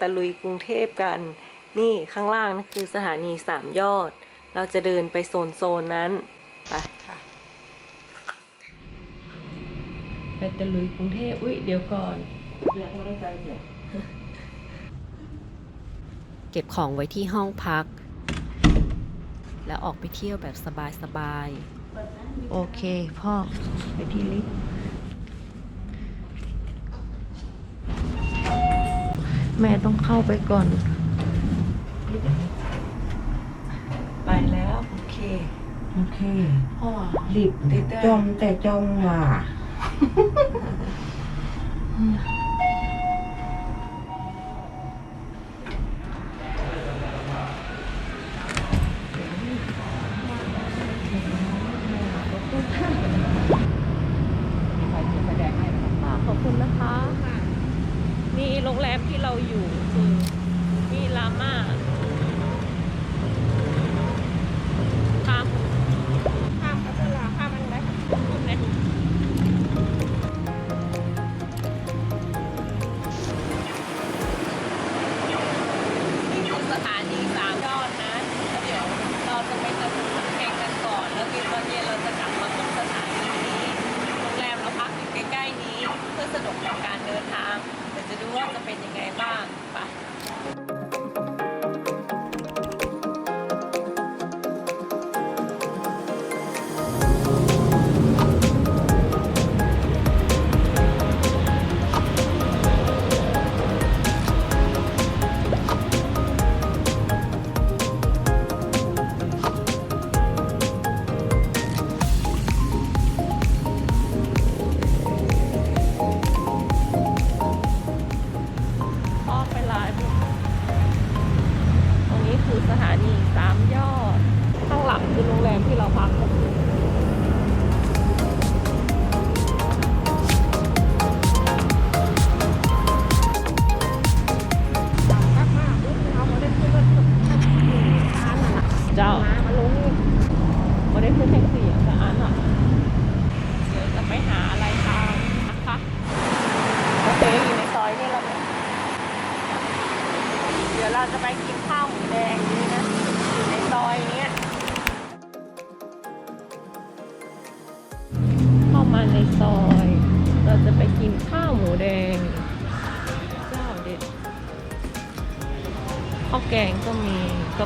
ตะลุยกรุงเทพกัน นี่ข้างล่างนั่นคือสถานีสามยอด เราจะเดินไปโซนโซนๆนั้นไปค่ะไปตะลุยกรุงเทพอุ้ยเดี๋ยวก่อนเก็บของไว้ที่ห้องพัก แล้วออกไปเที่ยวแบบสบายๆ โอเค พ่อ ไปที่ลิฟต์ แม่ต้องเข้าไปก่อน ไปแล้ว โอเค โอเคพ่อ รีบจมแต่จมว่า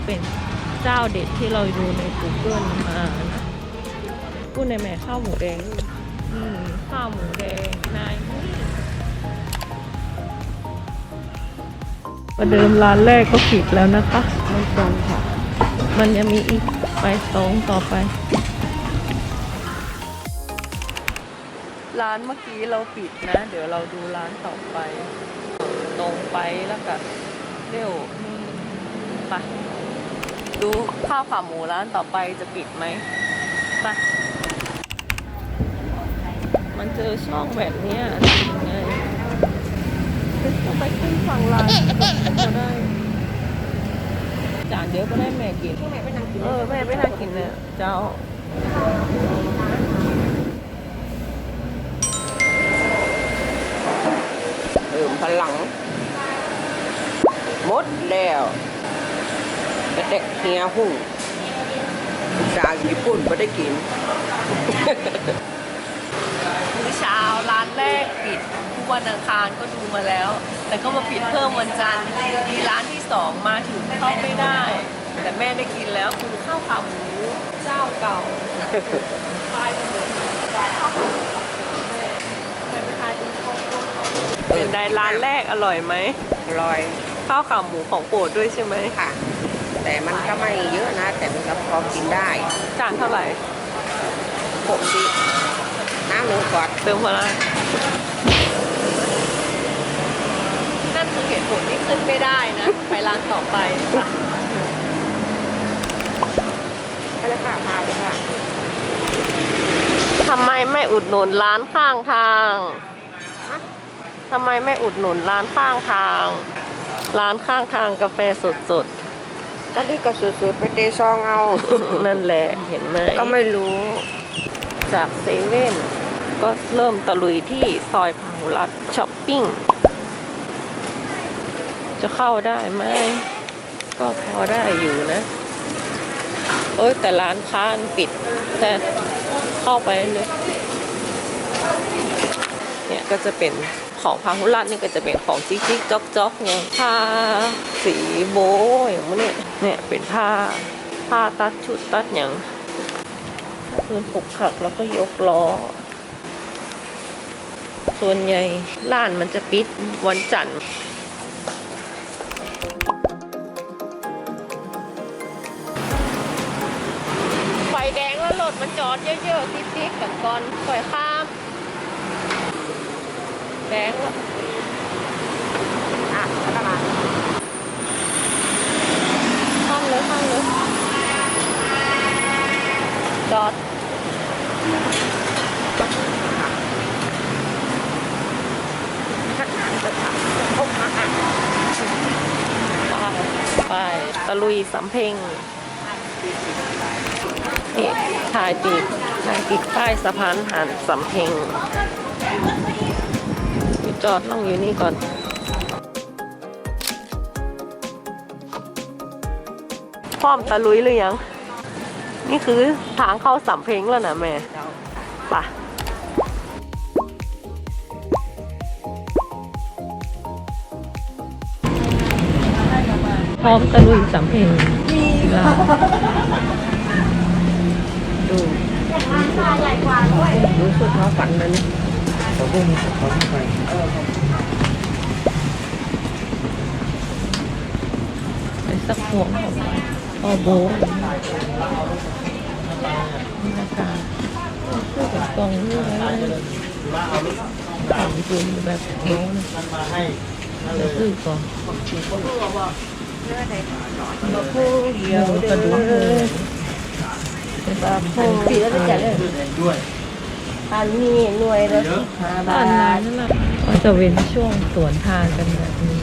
เป็นเจ้าเด็ดที่เราดูใน Google มานะพูดในแม่ข้าวหมูแดงนี่ข้าวหมูแดงนายประเดิมร้านแรกก็ปิดแล้วนะคะไม่ตรงค่ะ มันยังมีอีกไปสองต่อไป ร้านเมื่อกี้เราปิดนะ เดี๋ยวเราดูร้านต่อไป ตรงไปแล้วก็เร็วไป ดูข้าวขาหมูร้านต่อไปจะปิดไหมไปมันเจอช่องแบบเนี้ยทำยังไงต้องไปขึ้นฝั่งร้านก็ได้ จานเดียวก็ได้แม่กินแม่ไปนั่งกิน เออแม่ไม่น่ากินเนี่ยเจ้าเติมพลัง หมดแล้วแต่ เด็กเฮียหุ่งจากญี่ปุ่นไม่ได้กิน มื้อเช้าร้านแรกปิดทุกวันอังคารก็ดูมาแล้ว แต่ก็มาปิดเพิ่มวันจันทร์มีร้านที่สองมาถึงเข้าไม่ได้ แต่แม่ได้กินแล้วคือข้าวขาหมูเจ้าเก่าทายกันเลยข้าวขาหมูของแม่แม่ไปทายดูข้าวโพดเขาเป็นไดร้านแรกอร่อยไหมอร่อย ข้าวขาหมูของโปรดด้วยใช่ไหมค่ะ แต่มันก็ไม่เยอะนะ แต่มันก็พอกินได้จานเท่าไหร่ปกติน้ำหนึ่งขวดเติมพลังนั่นคือเหตุผลที่ขึ้นไม่ได้นะ ไปร้านต่อไปค่ะก็จะขาพาไปค่ะทำไมไม่อุดหนุนร้านข้างทางทำไมไม่อุดหนุนร้านข้างทาง ร้านข้างทางกาแฟสดๆ ก็นี่ก็สุดๆไปเตะซองเอา นั่นแหละเห็นไหมก็ไม่รู้ จากเซเว่นก็เริ่มตะลุยที่ซอยพาหุรัตช้อปปิ้ง จะเข้าได้ไหม ก็พอได้อยู่นะ เอ้ย แต่ร้านค้าอันปิด แต่เข้าไปเลยเนี่ยก็จะเป็น ของพาหุรัตนี่ก็จะเป็นของจิ๊กจิ๊กจอกจ๊อกไงผ้าสีโบอย่างนี้เนี่ยเนี่ยเป็นผ้าผ้าตัดชุดตัดอย่างพื้นปลุกขักแล้วก็ยกล้อส่วนใหญ่ร้านมันจะปิดวันจันทร์ไฟแดงแล้วรถมันจอดเยอะๆติ๊กๆกันก่อนปล่อยข้าม แดงแล้วอะแล้วก็มาข้ามเลยข้ามเลยจอดทักทายจะถามพบมาอะไปตะลุยสำเพ็งนี่ถ่ายติดถ่ายติดป้ายสะพานหันสำเพ็งอยู่ จอดลงอยู่นี่ก่อน พร้อมตะลุยหรือยัง นี่คือทางเข้าสำเพ็งแล้วนะแม่ไปะพร้อมตะลุยสำเพ็งลาวดูรู้สึกว่าฝันนั้น ขาพวกนี้เขาที่ไปไปสักพวงของพอโบะนี่นะคะคือแบบกองนี่แล้วของญี่ปุ่นแบบโบะนะมันมาให้นั่นเลแล้วยคือก่อนมาพูดเดียวกระดูกเลยเป็นปลาโพปีแล้วจะเลยด้วย อันนี้หน่วยละสิบห้าบ้าบานนั้นทนั่นแหละก็จะเว้นช่วงสวนทางกันแบบนี้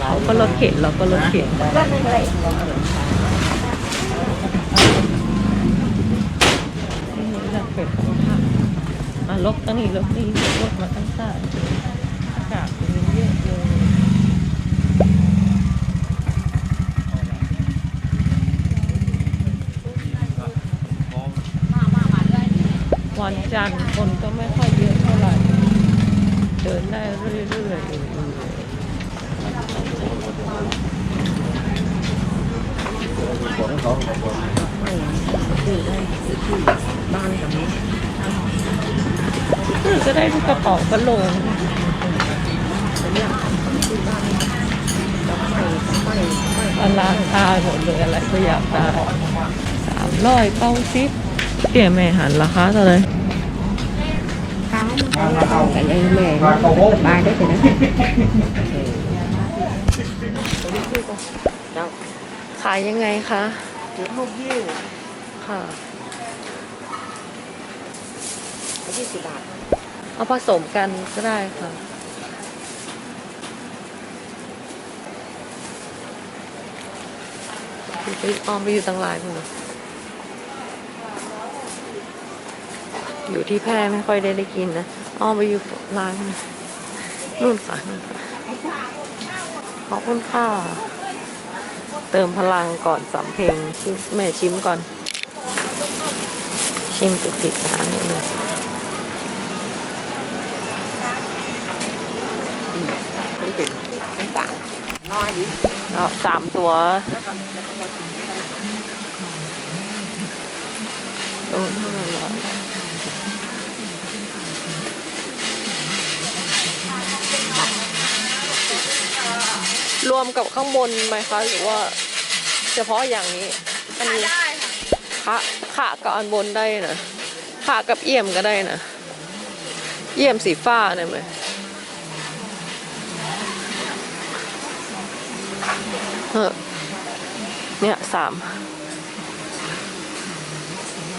เขาก็รถเข็นเราก็รถเข็นก็ไม่เป็นไรนี่เราเป็นของผักอะลบตั้งนี้ลบนี่ลบมาตั้งแต่อากาศเป็นเยอะเลย วันจันทร์คนก็ไม่ค่อยเยอะเท่าไหร่ เดินได้เรื่อยๆของเขาของเขาบ้านกับนี้ก็ได้ทุกกระเป๋ากระโหลงไม่ไม่อลางตาหมดเลยอะไรก็อยากได้สามร้อยเก้าสิบ เตี่ยแม่หันราคาเท่าไหร่ค้างมันต้องแต่ยังแม่สบายได้แต่นะเจ้าขายยังไงคะเดี๋ยวลูกยิ้วค่ะ ยี่สิบบาทเอาผสมกันก็ได้ค่ะออมไปอยู่ตั้งหลายคนเนอ อยู่ที่แพร่ไม่ค่อยได้ได้กินนะอ้อไปอยู่ร้านนู่นค่ะนู่นค่ะขอบคุณค่ะเติมพลังก่อนสำเพ็งชิมแม่ชิมก่อน ชิมติดติดร้านนี้เลยน้อยดิเอสามตัวโอ้เท่าไหร่ ร้อยรวมกับข้างบนไหมคะหรือว่าเฉพาะอย่างนี้ อันนี้ค่ะค่ะกับอันบนได้นะค่ะกับเอี่ยมก็ได้นะเอี่ยมสีฟ้าเนี่ยไหมเออเนี่ยสาม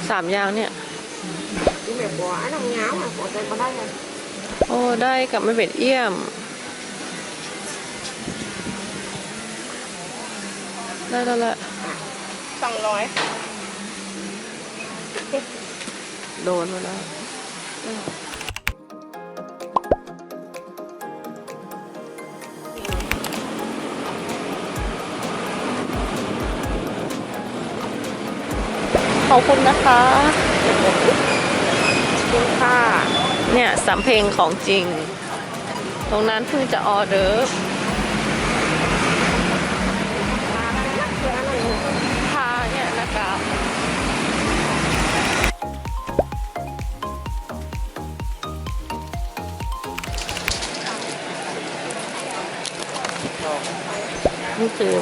สามอย่างเนี่ยที่แม่บัวไอ้น้ำเงาอะบัวใจมาได้ไงโอ้ได้กับไม่เป็นเอี่ยม ได้แล้วแหละสองร้อยโดนมาแล้วขอบคุณนะคะคุณค่ะ เนี่ยสำเพลงของจริง ตรงนั้นเพิ่งจะออเดอร์ นี่คือ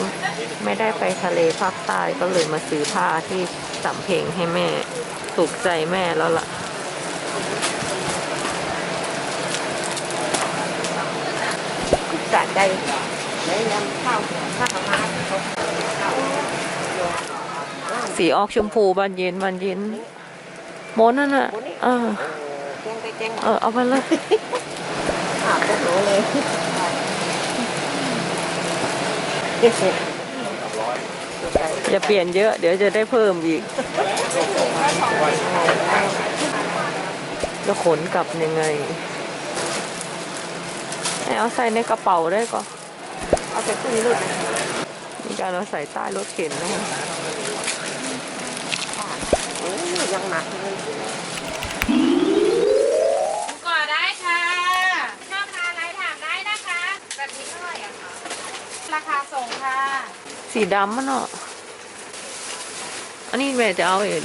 ไม่ได้ไปทะเลภาคใต้ก็เลยมาซื้อผ้าที่สำเพ็งให้แม่ ถูกใจแม่แล้วล่ะสะใจแล้วยังข้าวข้าวมาสีออกชมพูบานเย็นบานเย็นโมนนั่นน่ะเออแจ้งไปแจ้งเออเอาไปเลยอาบหนูเลย อย่าเปลี่ยนเยอะ เดี๋ยวจะได้เพิ่มอีกจะขนกลับยังไงให้เอาใส่ในกระเป๋าได้ก่อนเอาไปขึ้นรถมีการเอาใส่ใต้รถเข็นนะคะโอ้ยยังหนักเลย สีดำมันเนาะ อันนี้แม่จะเอาเอง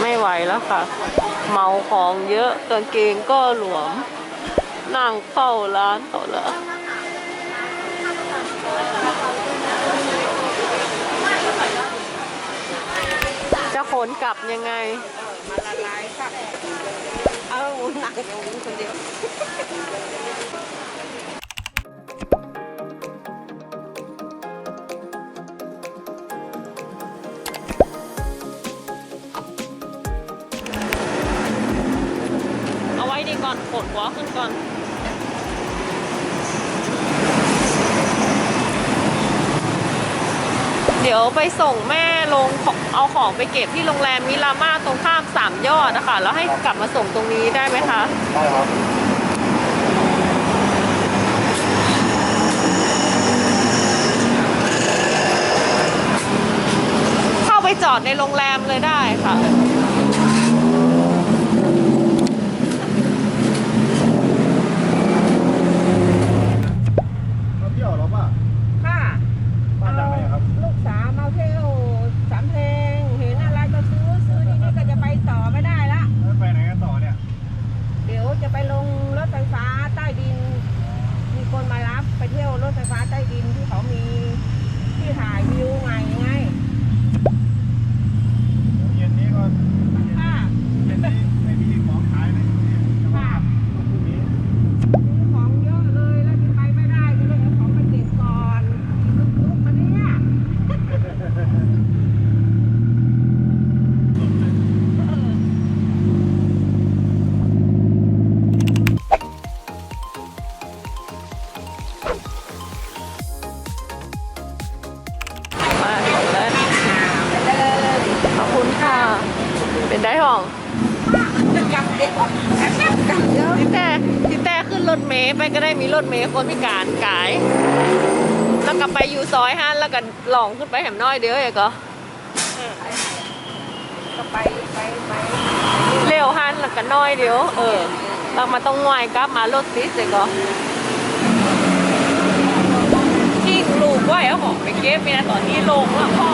ไม่ไหวแล้วค่ะ เมาของเยอะกางเกงก็หลวม นั่งเฝ้าร้านเขาแล้วจะขนกลับยังไง มาละลายค่ะ เอาหนักอย่างนี้คนเดียวเอาไว้ดีก่อนปวดหัวขึ้นก่อน เดี๋ยวไปส่งแม่ลงของเอาของไปเก็บที่โรงแรมมิรามาตรงข้ามสามยอดนะคะ แล้วให้กลับมาส่งตรงนี้ได้ไหมคะ ได้ครับเข้าไปจอดในโรงแรมเลยได้ค่ะ ได้ห้องพี่แต่พี่แต่ขึ้นรถเมย์ไปก็ได้มีรถเมย์คนพิการกาย แล้วก็ไปอยู่ซอยฮันแล้วก็หลองขึ้นไปแหมน้อยเดียวเองก็ก็ไปไปไปเร็วฮันแล้วก็น้อยเดียว เออเรามาต้องงวยกลับมารถติดเลยก็ทิ้งลูกไว้เอาของไปเก็บมีนะตอนนี้ลงแล้วพ่อ